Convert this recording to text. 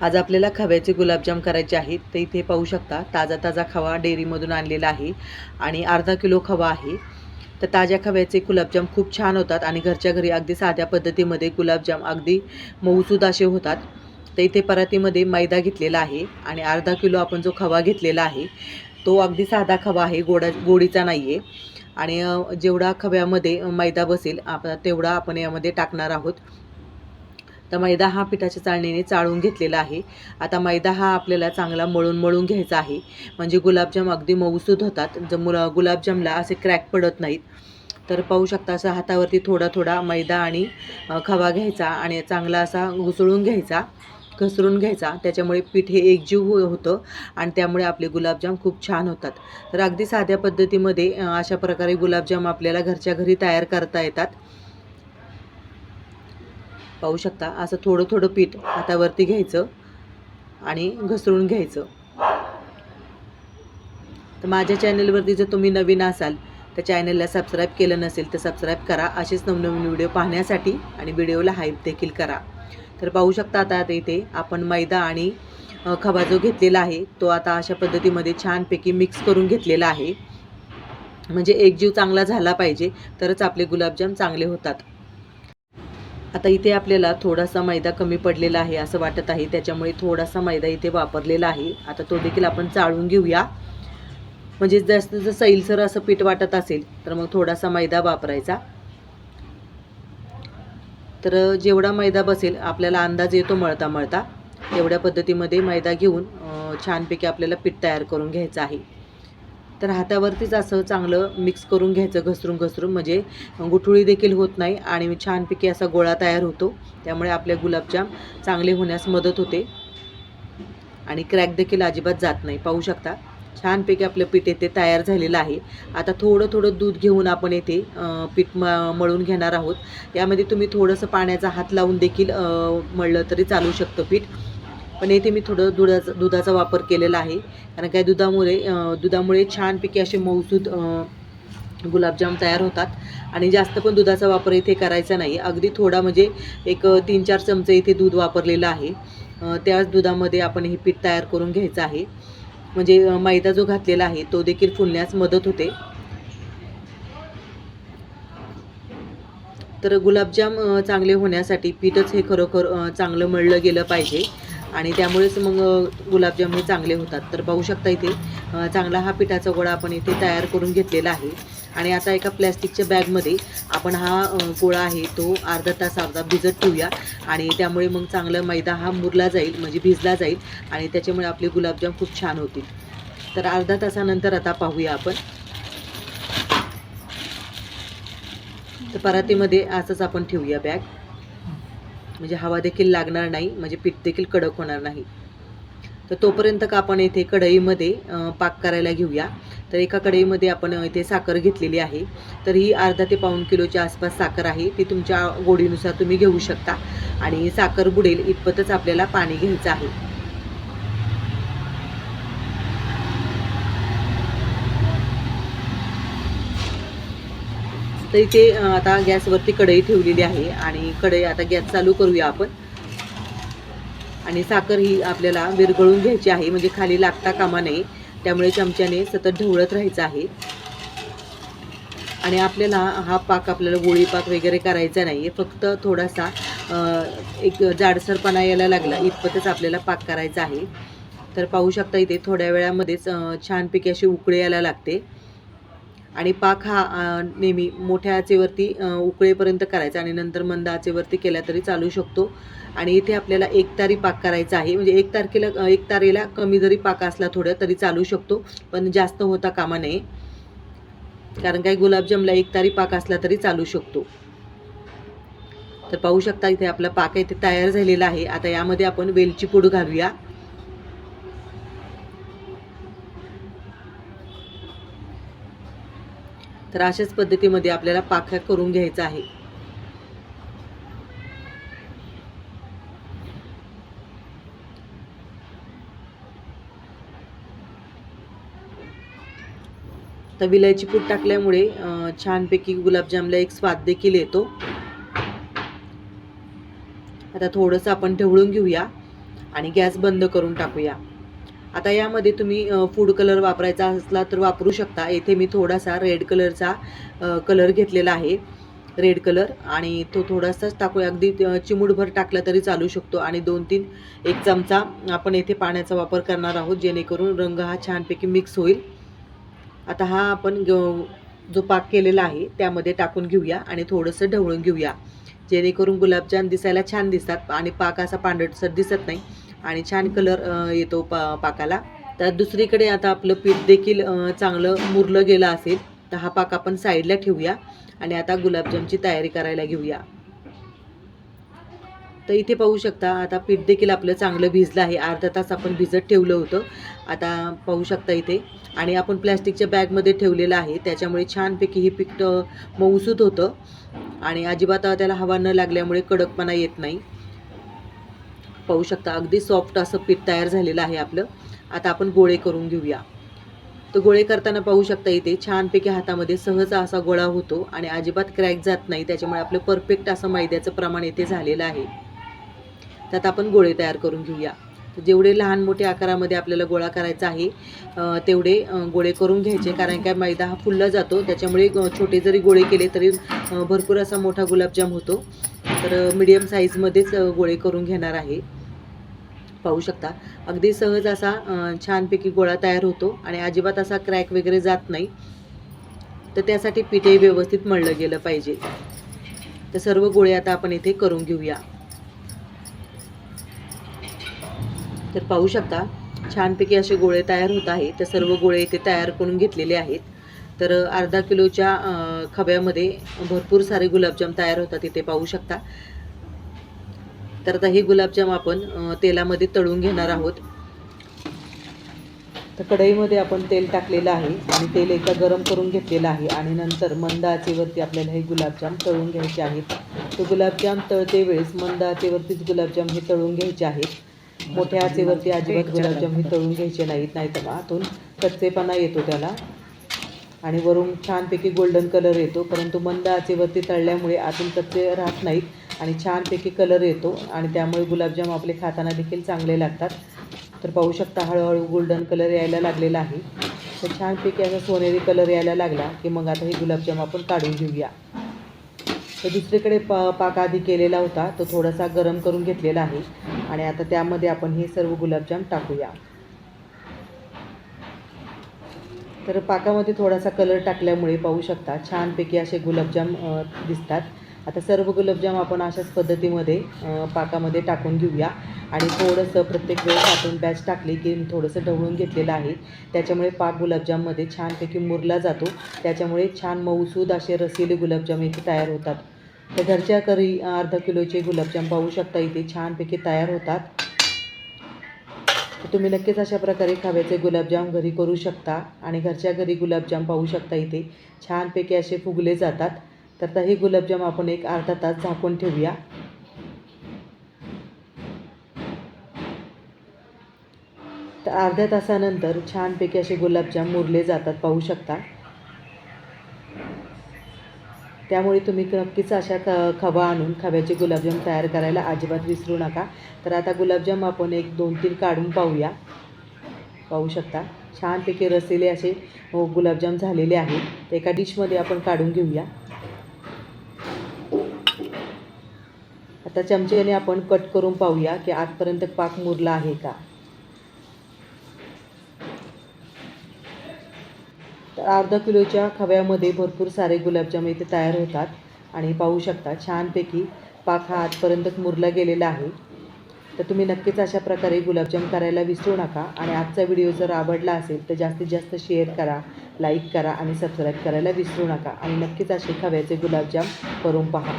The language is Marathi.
आज आपल्याला खव्याचे गुलाबजाम करायचे आहेत तर इथे पाहू शकता. ताजा ताजा खवा डेअरीमधून आणलेला आहे आणि अर्धा किलो खवा आहे. तर ताज्या खव्याचे गुलाबजाम खूप छान होतात आणि घरच्या घरी अगदी साध्या पद्धतीमध्ये गुलाबजाम अगदी मऊसूद असे होतात. तर इथे परातीमध्ये मैदा घेतलेला आहे आणि अर्धा किलो आपण जो खवा घेतलेला आहे तो अगदी साधा खवा आहे गोडा गोडीचा नाही आहे आणि जेवढा खव्यामध्ये मैदा बसेल आपण तेवढा आपण यामध्ये टाकणार आहोत. तर मैदा हा पिठाच्या चाळणीने चाळून घेतलेला आहे. आता मैदा हा आपल्याला चांगला मळून मळून घ्यायचा आहे. म्हणजे गुलाबजाम अगदी मऊसूद होतात. जर मुला गुलाबजामला असे क्रॅक पडत नाहीत. तर पाहू शकता असं हातावरती थोडा थोडा मैदा आणि खवा घ्यायचा आणि चांगला असा घुसळून घ्यायचा घसरून घ्यायचा. त्याच्यामुळे पीठ हे एकजीव हो होतं आणि त्यामुळे आपले गुलाबजाम खूप छान होतात. तर अगदी साध्या पद्धतीमध्ये अशा प्रकारे गुलाबजाम आपल्याला घरच्या घरी तयार करता येतात. पाहू शकता. असं थोडं थोडं पीठ हातावरती घ्यायचं आणि घसरून घ्यायचं. तर माझ्या चॅनलवरती जर तुम्ही नवीन असाल तर चॅनलला सबस्क्राईब केलं नसेल तर सबस्क्राईब करा. असेच नवनवीन व्हिडिओ पाहण्यासाठी आणि व्हिडिओला हाईप देखील करा. तर पाहू शकता आता आता इथे आपण मैदा आणि खवा जो घेतलेला आहे तो आता अशा पद्धतीमध्ये छानपैकी मिक्स करून घेतलेला आहे. म्हणजे एकजीव चांगला झाला पाहिजे तरच आपले गुलाबजाम चांगले होतात. आता इथे आपल्याला थोडासा मैदा कमी पडलेला आहे असं वाटत आहे. त्याच्यामुळे थोडासा मैदा इथे वापरलेला आहे. आता तो देखील आपण चाळून घेऊया. म्हणजे जास्त जर सैलसर असं पीठ वाटत असेल तर मग थोडासा मैदा वापरायचा. तर जेवढा मैदा बसेल आपल्याला अंदाज येतो मळता मळता तेवढ्या पद्धतीमध्ये मैदा घेऊन छानपैकी आपल्याला पीठ तयार करून घ्यायचं आहे. तर हातावरतीच असं चांगलं मिक्स करून घ्यायचं घसरून घसरून. म्हणजे गुठळी देखील होत नाही आणि छानपैकी असा गोळा तयार होतो. त्यामुळे आपले गुलाबजाम चांगले होण्यास मदत होते. आणि क्रॅक देखील अजिबात जात नाही. पाहू शकता छानपैकी आपलं पीठ येथे तयार झालेलं आहे. आता थोडं थोडं दूध घेऊन आपण येथे पीठ म मळून घेणार आहोत. यामध्ये तुम्ही थोडंसं पाण्याचा हात लावून देखील मळलं तरी चालू शकतं पीठ. पण येथे मी थोडं दुधाचा दुधाचा वापर केलेला आहे. कारण काय दुधामुळे दुधामुळे छानपैकी असे मऊसूद गुलाबजाम तयार होतात. आणि जास्त पण दुधाचा वापर इथे करायचा नाही. अगदी थोडा म्हणजे एक तीन चार चमचे इथे दूध वापरलेलं आहे. त्याच दुधामध्ये आपण हे पीठ तयार करून घ्यायचं आहे. म्हणजे मैदा जो घातलेला आहे तो देखील फुलण्यास मदत होते. तर गुलाबजाम चांगले होण्यासाठी पीठच हे खरोखर चांगलं मळलं गेलं पाहिजे. आणि त्यामुळेच मग गुलाबजाम हे चांगले होतात. तर पाहू शकता इथे चांगला हा पिठाचा गोळा आपण इथे तयार करून घेतलेला आहे. आणि आता एका प्लॅस्टिकच्या बॅगमध्ये आपण हा गोळा आहे तो अर्धा तास अर्धा भिजत ठेवूया. आणि त्यामुळे मग चांगला मैदा हा मुरला जाईल म्हणजे भिजला जाईल. आणि त्याच्यामुळे आपले गुलाबजाम खूप छान होतील. तर अर्धा तासानंतर आता पाहूया आपण. तर परातीमध्ये असंच आपण ठेवूया बॅग. म्हणजे हवा देखील लागणार नाही म्हणजे पीठ देखील कडक होणार नाही. तर तोपर्यंत का आपण येथे कढईमध्ये पाक करायला घेऊया. तर एका कढईमध्ये आपण इथे साखर घेतलेली आहे. तर ही अर्धा ते पाऊण किलोच्या आसपास साखर आहे. ती तुमच्या गोडीनुसार तुम्ही घेऊ शकता. आणि साखर बुडेल इतपतच आपल्याला पाणी घ्यायचं आहे. तर इथे आता गॅसवरती कढई ठेवलेली आहे आणि कढई आता गॅस चालू करूया आपण. आणि साखर ही आपल्याला विरघळून घ्यायची आहे म्हणजे खाली लागता कामा नये. त्यामुळे चमच्याने सतत ढवळत राहायचं आहे. आणि आपल्याला हा पाक आपल्याला गोळी पाक वगैरे करायचा नाही आहे फक्त थोडासा एक जाडसरपणा यायला लागला इतपतच आपल्याला पाक करायचा आहे. तर पाहू शकता इथे थोड्या वेळामध्येच छानपैकी अशी उकळी यायला लागते. आणि पाक हा नेहमी मोठ्या आचेवरती उकळेपर्यंत करायचा आणि नंतर मंद आचेवरती केला तरी चालू शकतो. आणि इथे आपल्याला एक तारी पाक करायचा आहे. म्हणजे एक तारखेला एक तारेला कमी जरी पाक असला थोडं तरी चालू शकतो पण जास्त होता कामा नये. कारण काही गुलाबजामला एक तारी पाक असला तरी चालू शकतो. तर पाहू शकता इथे आपला पाक इथे तयार झालेला आहे. आता यामध्ये आपण वेलची पूड घालूया. तर अशाच पद्धतीमध्ये आपल्याला पाख्या करून घ्यायचा आहे. तर विलायची पूड टाकल्यामुळे छानपैकी गुलाबजामला एक स्वाद देखील येतो. आता थोडंसं आपण ढवळून घेऊया आणि गॅस बंद करून टाकूया. आता यामध्ये तुम्ही फूड कलर वापरायचा असला तर वापरू शकता. येथे मी थोडासा रेड कलरचा कलर घेतलेला आहे. रेड कलर आणि तो थोडासाच टाकूया अगदी चिमूटभर टाकला तरी चालू शकतो. आणि दोन तीन एक चमचा आपण येथे पाण्याचा वापर करणार आहोत जेणेकरून रंग हा छानपैकी मिक्स होईल. आता हा आपण ग- जो पाक केलेला आहे त्यामध्ये टाकून घेऊया आणि थोडंसं ढवळून घेऊया. जेणेकरून गुलाबजाम दिसायला छान दिसतात आणि पाक असा पांढरसर दिसत नाही. आणि छान कलर येतो पा पाकाला. तर दुसरीकडे आता आपलं पीठ देखील चांगलं मुरलं गेलं असेल तर हा पाक आपण साईडला ठेवूया आणि आता गुलाबजामची तयारी करायला घेऊया. तर इथे पाहू शकता आता पीठ देखील आपलं चांगलं भिजलं आहे. अर्धा तास आपण भिजत ठेवलं होतं. आता पाहू शकता इथे. आणि आपण प्लॅस्टिकच्या बॅगमध्ये ठेवलेलं आहे. त्याच्यामुळे छानपैकी हे पीठ मऊसूत होतं. आणि अजिबात त्याला हवा न लागल्यामुळे कडकपणा येत नाही. पाहू शकता. अगदी सॉफ्ट असं पीठ तयार झालेलं आहे आपलं. आता आपण गोळे करून घेऊया. तर गोळे करताना पाहू शकता इथे छानपैकी हातामध्ये सहज असा गोळा होतो आणि अजिबात क्रॅक जात नाही. त्याच्यामुळे आपलं परफेक्ट असं मैद्याचं प्रमाण इथे झालेलं आहे. त्यात आपण गोळे तयार करून घेऊया. जेवढे लहान मोठ्या आकारामध्ये आपल्याला गोळा करायचा आहे तेवढे गोळे करून घ्यायचे. कारण काय मैदा हा फुलला जातो. त्याच्यामुळे छोटे जरी गोळे केले तरी भरपूर असा मोठा गुलाबजाम होतो. तर मीडियम साईजमध्येच गोळे करून घेणार आहे. पाहू शकता. अगदी सहज असा छानपैकी गोळा तयार होतो आणि अजिबात असा क्रॅक वगैरे जात नाही. तर त्यासाठी पिठे व्यवस्थित मळलं गेलं पाहिजे. तर सर्व गोळे आता आपण इथे करून घेऊया. तर पाहू शकता छानपैकी असे गोळे तयार होत आहे तर सर्व गोळे इथे तयार करून घेतलेले आहेत. तर अर्धा किलोच्या खब्यामध्ये खव्यामध्ये भरपूर सारे गुलाबजाम तयार होतात इथे पाहू शकता. तर आता हे गुलाबजाम आपण तेलामध्ये तळून घेणार आहोत. तर कढईमध्ये आपण तेल टाकलेलं आहे आणि तेल एकदा गरम करून घेतलेलं आहे आणि नंतर मंद आचेवरती आपल्याला हे गुलाबजाम तळून घ्यायचे आहेत. तर गुलाबजाम तळते वेळेस मंद आचेवरतीच गुलाबजाम हे तळून घ्यायचे आहेत. मोठ्या आचेवरती अजिबात गुलाबजाम हे तळून घ्यायचे नाहीत नाहीतर आतून कच्चेपणा येतो त्याला. आणि वरून छानपैकी गोल्डन कलर येतो. परंतु मंद आचेवरती तळल्यामुळे आतून कच्चे राहत नाहीत. आणि छानपैकी कलर येतो. आणि त्यामुळे गुलाबजाम आपले खाताना देखील चांगले लागतात. तर पाहू शकता हळूहळू गोल्डन कलर यायला लागलेला आहे. तर छानपैकी असा सोनेरी कलर यायला लागला की मग आता हे गुलाबजाम आपण काढून घेऊया. तर दुसरीकडे पा पाक आधी केलेला होता. तो थोडासा गरम करून घेतलेला आहे. आणि आता त्यामध्ये आपण हे सर्व गुलाबजाम टाकूया. तर पाकामध्ये थोडासा कलर टाकल्यामुळे पाहू शकता. छानपैकी असे गुलाबजाम दिसतात. आता सर्व गुलाबजाम आपण अशाच पद्धतीमध्ये पाकामध्ये टाकून घेऊया. आणि थोडंसं प्रत्येक वेळेस आपण बॅच टाकली की थोडंसं ढवळून घेतलेलं आहे. त्याच्यामुळे पाक गुलाबजाममध्ये छानपैकी मुरला जातो. त्याच्यामुळे छान मऊसूद असे रसिले गुलाबजाम इथे तयार होतात. तर घरच्या करी अर्धा किलोचे गुलाबजाम पाहू शकता इथे छानपैकी तयार होतात. तर तुम्ही नक्कीच अशा प्रकारे खव्याचे गुलाबजाम घरी करू शकता आणि घरच्या घरी गुलाबजाम पाहू शकता इथे. छानपैकी असे फुगले जातात. तर आता हे गुलाबजाम आपण एक अर्धा तास झाकून ठेवूया. तर अर्ध्या तासानंतर छानपैकी असे गुलाबजाम मुरले जातात पाहू शकता. त्यामुळे तुम्ही नक्कीच अशा ख खवा आणून खव्याचे गुलाबजाम तयार करायला अजिबात विसरू नका. तर आता गुलाबजाम आपण एक दोन तीन काढून पाहूया. पाहू शकता. छानपैकी रसेले असे हो, गुलाबजाम झालेले आहेत. एका डिशमध्ये आपण काढून घेऊया. आता चमच्याने आपण कट करून पाहूया की आतपर्यंत पाक मुरला आहे का. अर्धा किलोच्या खव्यामध्ये भरपूर सारे गुलाबजाम इथे तयार होतात. आणि पाहू शकता छानपैकी पाक हा आजपर्यंत मुरला गेलेला आहे. तर तुम्ही नक्कीच अशा प्रकारे गुलाबजाम करायला विसरू नका. आणि आजचा व्हिडिओ जर आवडला असेल तर जास्तीत जास्त शेअर करा लाईक करा आणि सबस्क्राईब करायला विसरू नका. आणि नक्कीच असे खव्याचे गुलाबजाम करून पहा.